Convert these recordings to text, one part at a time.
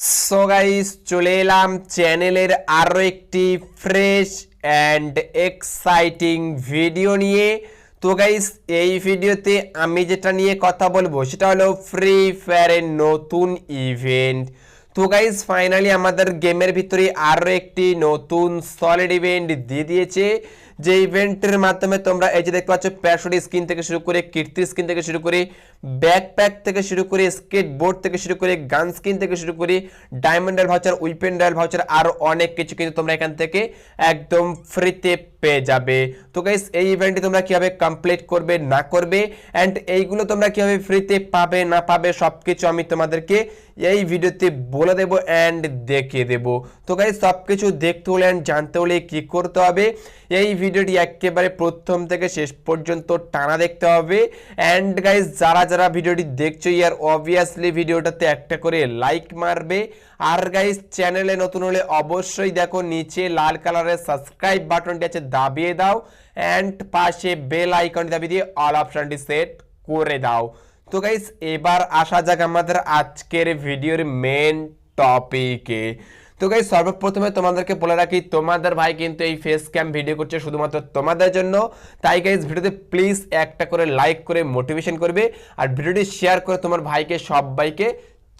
So guys চলে এলাম চ্যানেলের আরও একটি ফ্রেশ অ্যান্ড এক্সাইটিং ভিডিও নিয়ে। তো গাইস এই ভিডিওতে আমি যেটা নিয়ে কথা বলব, সেটা হলো ফ্রি ফায়ারের নতুন ইভেন্ট তো গাইস ফাইনালি আমাদের গেমের ভিতরে আরও একটি নতুন সলিড ইভেন্ট দিয়ে দিয়েছে। যে ইভেন্টের মাধ্যমে তোমরা এই যে দেখতে পাচ্ছ প্যাশরি স্কিন থেকে শুরু করে কীর্তি স্কিন থেকে শুরু করে ব্যাকপ্যাক থেকে শুরু করে স্কেটবোর্ড থেকে শুরু করে গান স্কিন থেকে শুরু করে diamond voucher weapon royal voucher আরও অনেক কিছু কিন্তু তোমরা এখান থেকে একদম ফ্রিতে পেয়ে যাবে। তো গাইস এই ইভেন্টটি তোমরা কীভাবে কমপ্লিট করবে, না করবে অ্যান্ড এইগুলো তোমরা কীভাবে ফ্রিতে পাবে, না পাবে সব কিছু আমি তোমাদেরকে এই ভিডিওতে বলে দেবো অ্যান্ড দেখিয়ে দেবো। তো গাইস সব কিছু দেখতে হলে অ্যান্ড জানতে হলে কি করতে হবে? এই ভিডিওটি একেবারে প্রথম থেকে শেষ পর্যন্ত টানা দেখতে হবে। অ্যান্ড গাইস যারা যারা ভিডিওটি দেখছ, ইয়ার অবভিয়াসলি ভিডিওটাতে একটা করে লাইক মারবে। আর গাইস চ্যানেলে নতুন হলে অবশ্যই দেখো, নিচে লাল কালারের সাবস্ক্রাইব বাটনটি আছে, দাবিয়ে দাও। অ্যান্ড পাশে বেল আইকনটি দাবিয়ে দিয়ে অল অপশনটি সেট করে দাও। তো গাইস এবার আসা যাক আমাদের আজকের ভিডিওর মেন টপিকে তো গাই সর্বপ্রথমে তোমাদেরকে বলে রাখি, তোমাদের ভাই কিন্তু এই ফেস ক্যাম ভিডিও করছে শুধুমাত্র তোমাদের জন্য। তাই গাইজ ভিডিওতে প্লিজ একটা করে লাইক করে মোটিভেশন করবে, আর ভিডিওটি শেয়ার করে তোমার ভাইকে, সবাইকে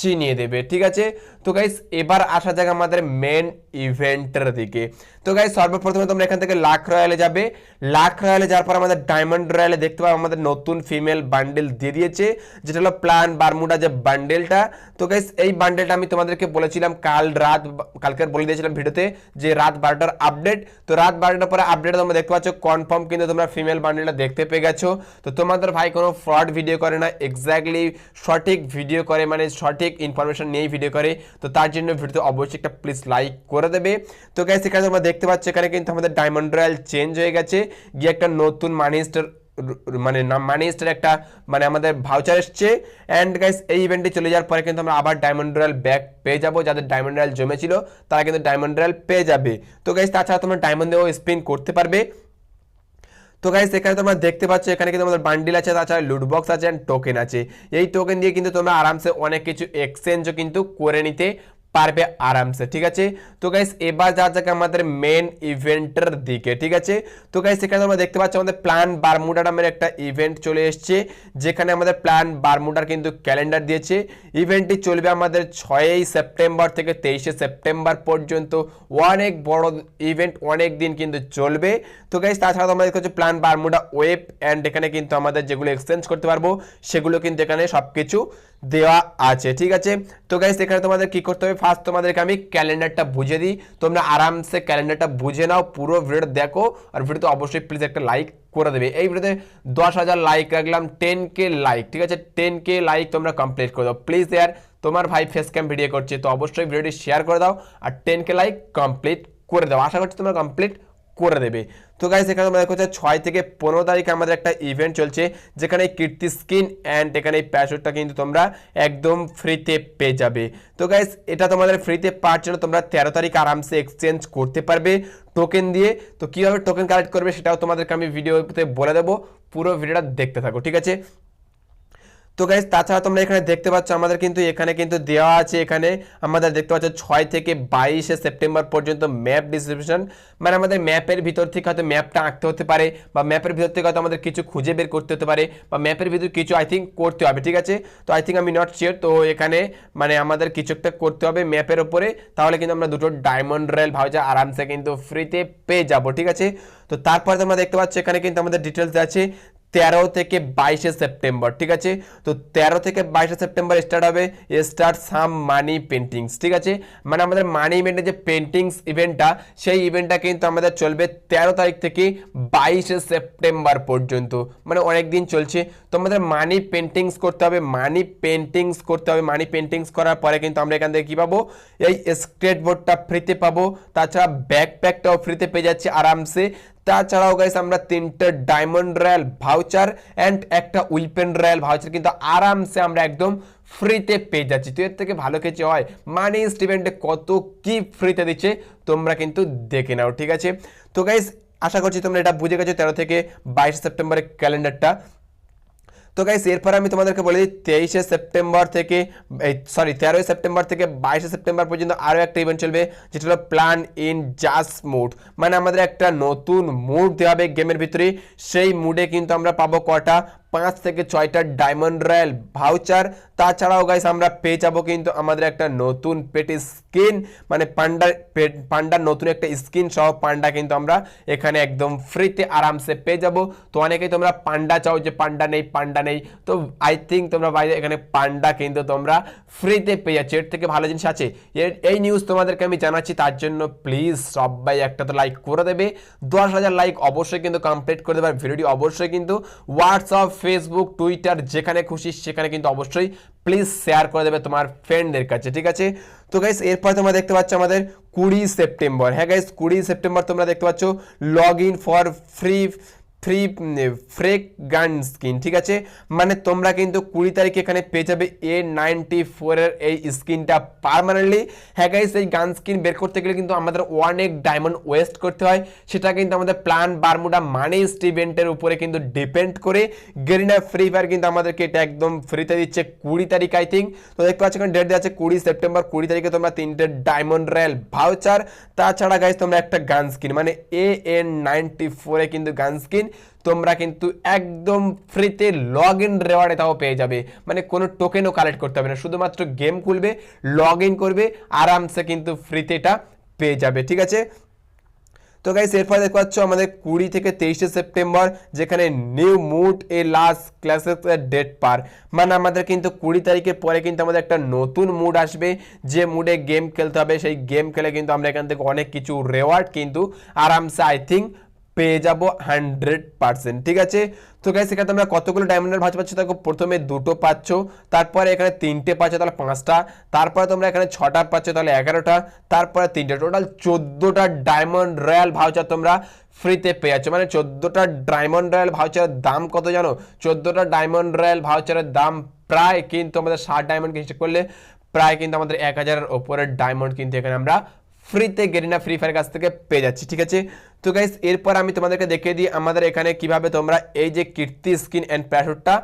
চিনিয়ে দেবে, ঠিক আছে? তো গাইস এবার আসা যাক আমাদের মেন ইভেন্টের দিকে। তো গাইস সর্বপ্রথমে তোমরা এখান থেকে লাখ রয়্যালে যাবে। লাখ রয়্যালে যাওয়ার পর আমাদের ডায়মন্ড রয়্যালে দেখতে পাবো, আমাদের নতুন ফিমেল বান্ডেল দিয়ে দিয়েছে, যেটা হলো প্লান বারমুডা যে বান্ডেলটা তো গাইস এই বান্ডেলটা আমি তোমাদেরকে বলেছিলাম কাল রাত, কালকে বলে দিয়েছিলাম ভিডিওতে যে রাত বারোটার আপডেট তো রাত বারোটার পরে আপডেট তোমরা দেখতে পাচ্ছ কনফার্ম কিন্তু তোমরা ফিমেল বান্ডেলটা দেখতে পেয়ে গেছো। তো তোমাদের ভাই কোনো ফ্রড ভিডিও করে না এক্স্যাক্টলি সঠিক ভিডিও করে মানে সঠিক ইনফরমেশন নিয়েই ভিডিও করে। তো তার জন্য ভিডিওতে অবশ্যই একটা প্লিজ লাইক করে দেবে। তো গাইস এখানে তোমরা দেখতে পাচ্ছ, এখানে কিন্তু আমাদের ডায়মন্ড রয়্যাল চেঞ্জ হয়ে গেছে। গিয়ে একটা নতুন মানি স্টার মানে মানি স্টার একটা মানে আমাদের ভাউচার এসছে। অ্যান্ড গাইস এই ইভেন্টে চলে যাওয়ার পরে কিন্তু আমরা আবার ডায়মন্ড রয়্যাল ব্যাক পেয়ে যাব। যাদের ডায়মন্ড রয়্যাল জমেছিল, তারা কিন্তু ডায়মন্ড রয়্যাল পেয়ে যাবে। তো গাইস তাছাড়া তোমরা ডায়মন্ড দিয়েও স্পিন করতে পারবে। তো গাইস এখানে তোমরা দেখতে পাচ্ছ, এখানে কিন্তু আমাদের বান্ডিল আছে, তাছাড়া লুটবক্স আছে অ্যান্ড টোকেন আছে। এই টোকেন দিয়ে কিন্তু তোমরা আরামসে অনেক কিছু এক্সচেঞ্জও কিন্তু করে নিতে পারবে আরামসে, ঠিক আছে? তো গাইস এবার যা যাকে আমাদের মেন ইভেন্টের দিকে, ঠিক আছে? তো গাইস এখানে তোমরা দেখতে পাচ্ছ আমাদের প্ল্যান বারমুডা নামের একটা ইভেন্ট চলে এসছে, যেখানে আমাদের প্ল্যান বারমুডার কিন্তু ক্যালেন্ডার দিয়েছে। ইভেন্টটি চলবে আমাদের ছয়ই সেপ্টেম্বর থেকে তেইশে সেপ্টেম্বর পর্যন্ত। অনেক বড় ইভেন্ট অনেক দিন কিন্তু চলবে। তো গাইস তাছাড়া তোমরা দেখতে প্ল্যান বারমুডা ওয়েব অ্যান্ড এখানে কিন্তু আমাদের যেগুলো এক্সচেঞ্জ করতে পারব, সেগুলো কিন্তু এখানে সব কিছু দেওয়া আছে, ঠিক আছে? তো গাইস এখানে তোমাদের কি করতে হবে? ফার্স্ট তোমাদেরকে আমি ক্যালেন্ডারটা বুঝে দিই। তোমরা আরামসে ক্যালেন্ডারটা বুঝে নাও, পুরো ভিডিও দেখো আর ভিডিওতে অবশ্যই প্লিজ একটা লাইক করে দেবে। এই ভিডিওতে দশ হাজার লাইক রাখলাম টেন কে লাইক ঠিক আছে? টেন কে লাইক তোমরা কমপ্লিট করে দাও। প্লিজ ইয়ার তোমার ভাই ফেস ক্যাম ভিডিও করছে, তো অবশ্যই ভিডিওটি শেয়ার করে দাও আর টেন কে লাইক কমপ্লিট করে দাও। আশা করছি তোমরা কমপ্লিট করে দেবে। তো গাইস এখানে দেখো যে ছয় থেকে পনেরো তারিখে আমাদের একটা ইভেন্ট চলছে, যেখানে কীর্তি স্কিন অ্যান্ড এখানে এই প্যাশোটটা কিন্তু তোমরা একদম ফ্রিতে পেয়ে যাবে। তো গাইস এটা তোমাদের ফ্রিতে পাওয়ার জন্য তোমরা তেরো তারিখ আরামসে এক্সচেঞ্জ করতে পারবে টোকেন দিয়ে। তো কীভাবে টোকেন কালেক্ট করবে সেটাও তোমাদেরকে আমি ভিডিওতে বলে দেবো, পুরো ভিডিওটা দেখতে থাকো, ঠিক আছে? তো গাইজ তাছাড়া তোমরা এখানে দেখতে পাচ্ছ আমাদের কিন্তু এখানে কিন্তু দেওয়া আছে এখানে। আমাদের দেখতে পাচ্ছ ছয় থেকে বাইশে সেপ্টেম্বর পর্যন্ত ম্যাপ ডিস্ট্রিবিউশন মানে আমাদের ম্যাপের ভিতর থেকে হয়তো ম্যাপটা আঁকতে হতে পারে বা ম্যাপের ভিতর থেকে হয়তো আমাদের কিছু খুঁজে বের করতে হতে পারে বা ম্যাপের ভিতর কিছু আই থিঙ্ক করতে হবে, ঠিক আছে? তো আই থিঙ্ক আমি নট শিওর তো এখানে মানে আমাদের কিছু একটা করতে হবে ম্যাপের ওপরে তাহলে কিন্তু আমরা দুটো ডায়মন্ড রেল ভাউচার আরামসে কিন্তু ফ্রিতে পেয়ে যাব, ঠিক আছে? তো তারপরে তোমরা দেখতে পাচ্ছ এখানে কিন্তু আমাদের ডিটেলস আছে। তেরো থেকে বাইশে সেপ্টেম্বর, ঠিক আছে? তো তেরো থেকে বাইশে সেপ্টেম্বর স্টার্ট হবে স্টার্ট সাম মানি পেন্টিংস ঠিক আছে? মানে আমাদের মানি ইভেন্টের যে পেন্টিংস ইভেন্টটা সেই ইভেন্টটা কিন্তু আমাদের চলবে তেরো তারিখ থেকে বাইশে সেপ্টেম্বর পর্যন্ত। মানে অনেক দিন চলছে। তো আমাদের মানি পেন্টিংস করতে হবে মানি পেন্টিংস করতে হবে। মানি পেন্টিংস করার পরে কিন্তু আমরা এখান থেকে কী পাবো? এই স্কেট বোর্ডটা ফ্রিতে পাবো। তাছাড়া ব্যাকপ্যাকটাও ফ্রিতে পেয়ে যাচ্ছে আরামসে। তাছাড়াও গাইস আমরা তিনটে ডায়মন্ড রয়্যাল ভাউচার অ্যান্ড একটা উইপেন রয়্যাল ভাউচার কিন্তু আরামসে আমরা একদম ফ্রিতে পেয়ে যাচ্ছি। তো এর থেকে ভালো কিছু হয় মানে স্টিভেন্টে কত কি ফ্রিতে দিচ্ছে, তোমরা কিন্তু দেখে নাও, ঠিক আছে? তো গাইস আশা করছি তোমরা এটা বুঝে গেছো, তেরো থেকে বাইশে সেপ্টেম্বরের ক্যালেন্ডারটা। তো গাইস এরপর আমি তোমাদেরকে বলে দিই, তেইশে সেপ্টেম্বর থেকে সরি তেরোই সেপ্টেম্বর থেকে বাইশে সেপ্টেম্বর পর্যন্ত আরও একটা ইভেন্ট চলবে, যেটা হলো প্ল্যান ইন জাস মুড মানে আমাদের একটা নতুন মুড দেওয়া হবে গেমের ভিতরে। সেই মুডে কিন্তু আমরা পাবো কটা? পাঁচ থেকে ছয়টা ডায়মন্ড রয়্যাল ভাউচার তাছাড়াও গাইস আমরা পেয়ে যাব কিন্তু আমাদের একটা নতুন পেটি স্কিন মানে পান্ডার পান্ডার নতুন একটা স্কিন সহ পান্ডা কিন্তু আমরা এখানে একদম ফ্রিতে আরামসে পেয়ে যাব। তো অনেকেই তোমরা পান্ডা চাও যে পান্ডা নেই পান্ডা নেই। তো আই থিঙ্ক তোমরা বাইরে এখানে পান্ডা কিন্তু তোমরা ফ্রিতে পেয়ে যাচ্ছ। এর থেকে ভালো জিনিস আছে, এর, এই নিউজ তোমাদেরকে আমি জানাচ্ছি, তার জন্য প্লিজ সবাই একটা তো লাইক করে দেবে। দশ হাজার লাইক অবশ্যই কিন্তু কমপ্লিট করে দেবে ভিডিওটি অবশ্যই কিন্তু হোয়াটসঅ্যাপ ফেসবুক টুইটার যেখানে খুশি সেখানে কিন্তু অবশ্যই প্লিজ শেয়ার করে দেবে তোমার ফ্রেন্ডদের কাছে, ঠিক আছে? তো গাইস এরপর তোমরা দেখতে পাচ্ছ আমাদের কুড়ি সেপ্টেম্বর। হ্যাঁ গাইস কুড়ি সেপ্টেম্বর তোমরা দেখতে পাচ্ছ log in for free free ফ্রেক gun skin ঠিক আছে? মানে তোমরা কিন্তু কুড়ি তারিখে এখানে পেয়ে যাবে এ নাইনটি ফোরের এই স্কিনটা পারমানেন্টলি হ্যাঁ গাইস এই গান স্কিন বের করতে গেলে কিন্তু আমাদের অনেক ডায়মন্ড ওয়েস্ট করতে হয়। সেটা কিন্তু আমাদের প্ল্যান বারমুডা মানি স্টিভেন্টের উপরে কিন্তু ডিপেন্ড করে। গেরিনা ফ্রি ফায়ার কিন্তু আমাদেরকে এটা একদম ফ্রিতে দিচ্ছে কুড়ি তারিখ আই থিঙ্ক তো দেখতে পাচ্ছ এখানে ডেট দেওয়া আছে কুড়ি সেপ্টেম্বর, কুড়ি তারিখে তোমরা তিনটে ডায়মন্ড রয়্যাল ভাউচার তাছাড়া গাইস তোমরা একটা গান স্কিন মানে এ এন নাইনটি ফোরে কিন্তু গান স্কিন তোমরা কিন্তু একদম ফ্রিতে লগ ইন রেওয়ার্ডে তাও পেয়ে যাবে। মানে কোনো টোকেনও কালেক্ট করতে হবে না। শুধুমাত্র গেম খুলবে লগ ইন করবে, আরামসে কিন্তু ফ্রিতে এটা পেয়ে যাবে। ঠিক আছে? তো গাইস এরপর দেখতে পাচ্ছ আমাদের কুড়ি থেকে তেইশে সেপ্টেম্বর, যেখানে new mood a last classes date পার। মানে আমাদের কিন্তু কুড়ি তারিখের পরে কিন্তু আমাদের একটা নতুন মুড আসবে। যে মুডে গেম খেলতে হবে, সেই গেম খেলে কিন্তু আমরা এখান থেকে অনেক কিছু রেওয়ার্ড কিন্তু আরামসে আই থিঙ্ক পেয়ে যাব হান্ড্রেড পার্সেন্ট ঠিক আছে? তো গাইস এখানে তোমরা কতগুলো ডায়মন্ডের ভাজ পাচ্ছ? দেখো, প্রথমে দুটো পাচ্ছ, তারপরে এখানে তিনটে পাচ্ছ, তাহলে পাঁচটা, তারপরে তোমরা এখানে ছটা পাচ্ছ, তাহলে এগারোটা, তারপরে তিনটে টোটাল চোদ্দোটা ডায়মন্ড রয়্যাল ভাউচার তোমরা ফ্রিতে পেয়ে যাচ্ছ। মানে চোদ্দোটা ডায়মন্ড রয়্যাল ভাউচারের দাম কত জানো? চোদ্দোটা ডায়মন্ড রয়্যাল ভাউচারের দাম প্রায় কিন্তু আমাদের ষাট ডায়মন্ড হিসেব করলে, প্রায় কিন্তু আমাদের এক হাজারের ওপরের ডায়মন্ড কিন্তু এখানে আমরা ফ্রিতে গেরিনা ফ্রি ফায়ার কাছ থেকে পেয়ে যাচ্ছি, ঠিক আছে? তো গাইস এরপর আমি তোমাদেরকে দেখিয়ে দিই আমাদের এখানে কীভাবে তোমরা এই যে কীর্তি স্কিন অ্যান্ড প্যাশুটটা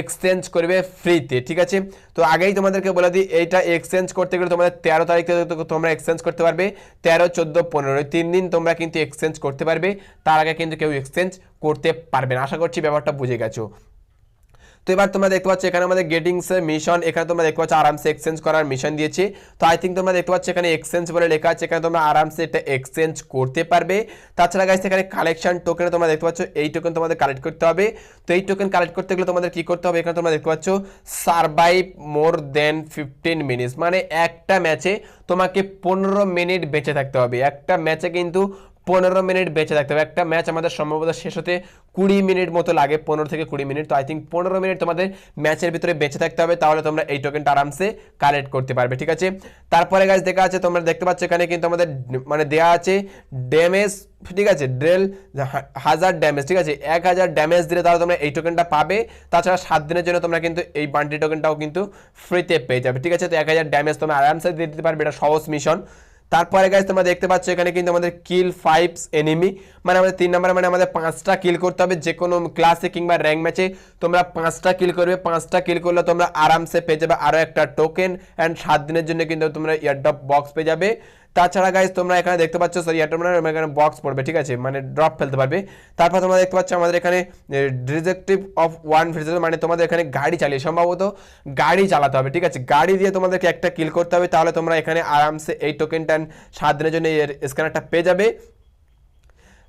এক্সচেঞ্জ করবে ফ্রিতে ঠিক আছে? তো আগেই তোমাদেরকে বলে দিই, এইটা এক্সচেঞ্জ করতে গেলে তোমাদের তেরো তারিখ তোমরা এক্সচেঞ্জ করতে পারবে। তেরো, চোদ্দ, পনেরো তিন দিন তোমরা কিন্তু এক্সচেঞ্জ করতে পারবে। তার আগে কিন্তু কেউ এক্সচেঞ্জ করতে পারবে না। আশা করছি ব্যাপারটা বুঝে গেছো। তো এবার তোমরা দেখতে পাচ্ছ এখানে আমাদের গেটিংস এর মিশন এখানে তোমরা দেখতে পাচ্ছ আরামসে এক্সচেঞ্জ করার মিশন দিয়েছে। তো আই থিঙ্ক তোমরা দেখতে পাচ্ছ এখানে এক্সচেঞ্জ বলে লেখা আছে, এখানে তোমরা আরামসে এটা এক্সচেঞ্জ করতে পারবে। তাছাড়া গাইছে এখানে কালেকশন টোকেন তোমরা দেখতে পাচ্ছ, এই টোকেন তোমাদের কালেক্ট করতে হবে। তো এই টোকেন কালেক্ট করতে গেলে তোমাদের কি করতে হবে? এখানে তোমরা দেখতে পাচ্ছ survive more than fifteen minutes মানে একটা ম্যাচে তোমাকে পনেরো মিনিট বেঁচে থাকতে হবে। একটা ম্যাচে কিন্তু পনেরো মিনিট বেঁচে থাকতে হবে। একটা ম্যাচ আমাদের সম্ভবত শেষ হতে কুড়ি মিনিট মতো লাগে, পনেরো থেকে কুড়ি মিনিট। তো আই থিঙ্ক পনেরো মিনিট তোমাদের ম্যাচের ভিতরে বেঁচে থাকতে হবে, তাহলে তোমরা এই টোকেনটা আরামসে কালেক্ট করতে পারবে, ঠিক আছে? তারপরে গাছ দেখা আছে, তোমরা দেখতে পাচ্ছ এখানে কিন্তু আমাদের মানে দেওয়া আছে ড্যামেজ ঠিক আছে? ড্রেল হাজার ড্যামেজ ঠিক আছে? এক হাজার ড্যামেজ দিলে তাহলে তোমরা এই টোকেনটা পাবে। তাছাড়া সাত দিনের জন্য তোমরা কিন্তু এই বান্টি টোকেনটাও কিন্তু ফ্রিতে পেয়ে যাবে, ঠিক আছে? তো এক হাজার ড্যামেজ তোমরা আরামসে দিয়ে দিতে পারবে, এটা সহজ মিশন তারপরে গাইজ তোমরা দেখতে পাচ্ছ এখানে কিন্তু আমাদের কিল ফাইভস এনিমি মানে আমাদের তিন নম্বরে মানে আমাদের পাঁচটা কিল করতে হবে যে কোনো ক্লাসে কিংবা র্যাঙ্ক ম্যাচে তোমরা পাঁচটা কিল করবে, পাঁচটা কিল করলে তোমরা আরামসে পেয়ে যাবে আরও একটা টোকেন অ্যান্ড সাত দিনের জন্য কিন্তু তোমরা ইয়ারডপ বক্স পেয়ে যাবে। তাছাড়া গাইজ তোমরা এখানে দেখতে পাচ্ছ সরি এখানে বক্স পড়বে, ঠিক আছে? মানে ড্রপ ফেলতে পারবে। তারপর তোমরা দেখতে পাচ্ছ, আমাদের এখানে ডিজেক্টিভ অফ ওয়ান ভিজিট মানে তোমাদের এখানে গাড়ি চালিয়ে, সম্ভবত গাড়ি চালাতে হবে, ঠিক আছে? গাড়ি দিয়ে তোমাদেরকে একটা কিল করতে হবে, তাহলে তোমরা এখানে আরামসে এই টোকেনটা সাত দিনের জন্য এর স্ক্যানারটা পেয়ে যাবে।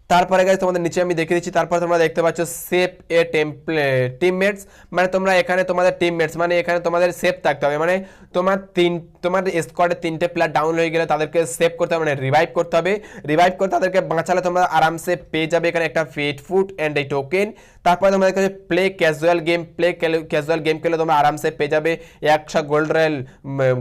তারপরে গাইজ তোমাদের নিচে আমি দেখে দিচ্ছি, তারপর তোমরা দেখতে পাচ্ছ সেফ এ টেম্পলে টিমমেটস মানে তোমরা এখানে তোমাদের টিমমেটস মানে এখানে তোমাদের সেফ থাকতে হবে মানে তোমার তিন তোমার স্কোয়াডে তিনটে প্লেয়ার ডাউন হয়ে গেলে তাদেরকে সেভ করতে হবে মানে রিভাইভ করতে হবে। রিভাইভ করে তাদেরকে বাঁচালে তোমরা আরামসে পেয়ে যাবে এখানে একটা ফেট ফুড অ্যান্ড এই টোকেন তারপরে তোমরা এখানে play casual game play casual game খেলে তোমরা আরামসে পেয়ে যাবে, একশো gold royal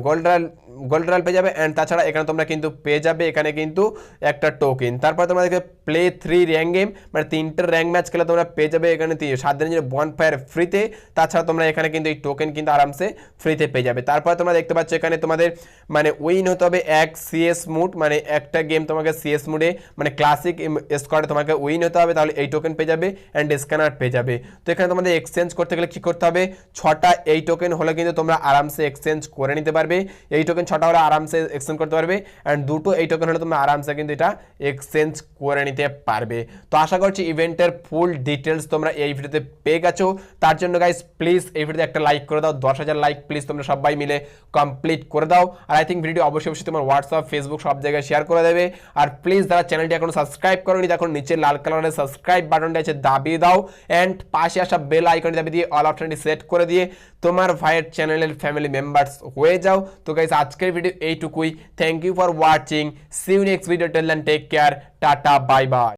gold royal gold royal পেয়ে যাবে অ্যান্ড তাছাড়া এখানে তোমরা কিন্তু পেয়ে যাবে, এখানে কিন্তু একটা টোকেন তারপর তোমাদেরকে প্লে থ্রি র্যাঙ্ক গেম মানে তিনটে র্যাঙ্ক ম্যাচ খেলে তোমরা পেয়ে যাবে এখানে সাত দিনের বন ফায়ার ফ্রিতে তাছাড়া তোমরা এখানে কিন্তু এই টোকেন কিন্তু আরামসে ফ্রিতে পেয়ে যাবে। তারপর তোমরা দেখতে পাচ্ছ এখানে তোমার তোমাদের মানে উইন হতে হবে এক সিএস মুড মানে একটা গেম তোমাকে সিএস মুডে মানে ক্লাসিক স্কোয়াডে তোমাকে উইন হতে হবে, তাহলে এই টোকেন পেয়ে যাবে অ্যান্ড স্ক্যানার পেয়ে যাবে। তো এখানে তোমাদের এক্সচেঞ্জ করতে গেলে কি করতে হবে? ছটা এই টোকেন হলে কিন্তু তোমরা আরামসে এক্সচেঞ্জ করে নিতে পারবে। এই টোকেন ছটা হলে আরামসে এক্সচেঞ্জ করতে পারবে অ্যান্ড দুটো এই টোকেন হলে তোমরা আরামসে কিন্তু এটা এক্সচেঞ্জ করে নিতে পারবে। তো আশা করছি ইভেন্টের ফুল ডিটেলস তোমরা এই ভিডিওতে পেয়ে গেছো। তার জন্য গাইস প্লিজ এই ভিডিওতে একটা লাইক করে দাও, দশ হাজার লাইক প্লিজ তোমরা সবাই মিলে কমপ্লিট করে দাও। আর আই থিঙ্ক ভিডিও অবশ্যই অবশ্যই তোমার হোয়াটসঅ্যাপ ফেসবুক সব জায়গায় শেয়ার করে দেবে। আর প্লিজ যারা চ্যানেলটি এখনও সাবস্ক্রাইব করোনি, দেখো নিচে লাল কালারের সাবস্ক্রাইব বাটনটা আছে, দাবিয়ে দাও। অ্যান্ড পাশে আসা বেল আইকনটি দাবি দিয়ে অল অপশনটি সেট করে দিয়ে তোমার ভাইয়ের চ্যানেলের ফ্যামিলি মেম্বার্স হয়ে যাও। তো গাইস আজকের ভিডিও এইটুকুই। Thank you for watching see you next video tell take care tata bye bye